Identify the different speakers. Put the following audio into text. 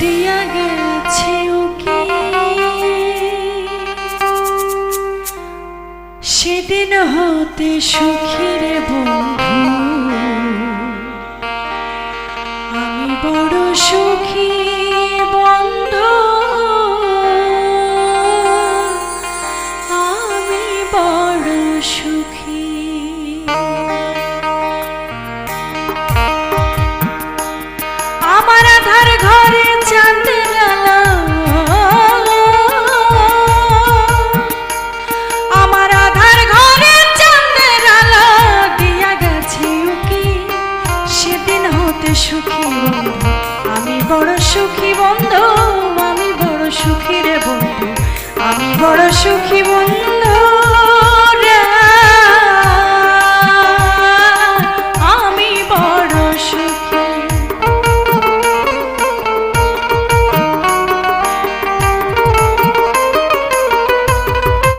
Speaker 1: দিয়া গেছে ওকে সেদিন হতে সুখের বন্ধু, আমি বড় সুখী বন্ধু। আমি বড় সুখী। আমার আধার ঘর সুখী। আমি বড় সুখী বন্ধু আমি বড় সুখী রে বন্ধু। আমি বড় সুখী বন্ধু।